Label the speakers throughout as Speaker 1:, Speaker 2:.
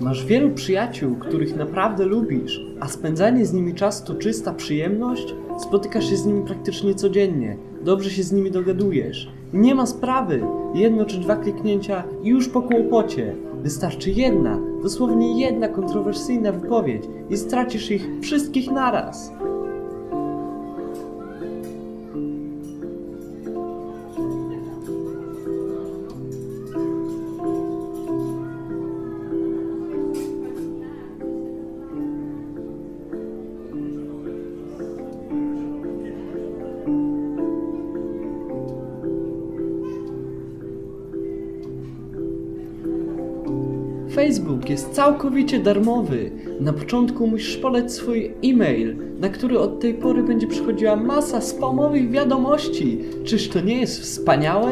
Speaker 1: Masz wielu przyjaciół, których naprawdę lubisz, a spędzanie z nimi czas to czysta przyjemność? Spotykasz się z nimi praktycznie codziennie, dobrze się z nimi dogadujesz. Nie ma sprawy! Jedno czy dwa kliknięcia i już po kłopocie. Wystarczy jedna, dosłownie jedna kontrowersyjna wypowiedź i stracisz ich wszystkich naraz. Facebook jest całkowicie darmowy. Na początku musisz podać swój e-mail, na który od tej pory będzie przychodziła masa spamowych wiadomości. Czyż to nie jest wspaniałe?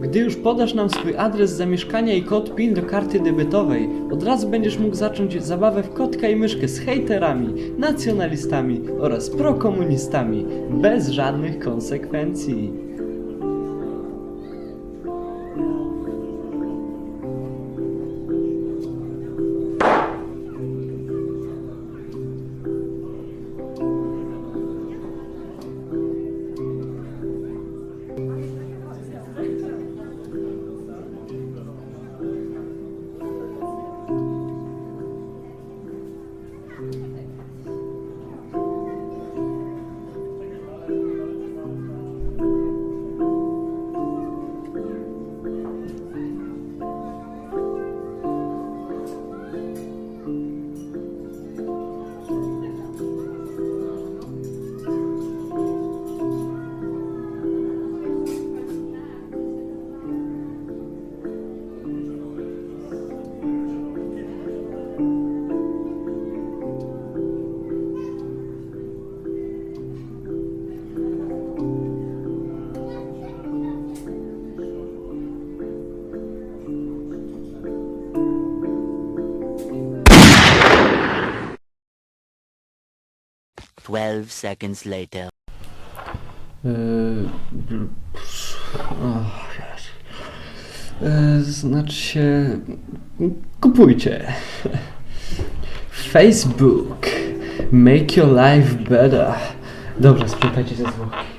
Speaker 1: Gdy już podasz nam swój adres zamieszkania i kod PIN do karty debetowej, od razu będziesz mógł zacząć zabawę w kotka i myszkę z hejterami, nacjonalistami oraz prokomunistami, bez żadnych konsekwencji.
Speaker 2: Twelve seconds later.
Speaker 1: Yy, oh. Yy, znaczy się. Kupujcie. Facebook. Make your life better. Dobra, sprzątajcie ze zwłoki.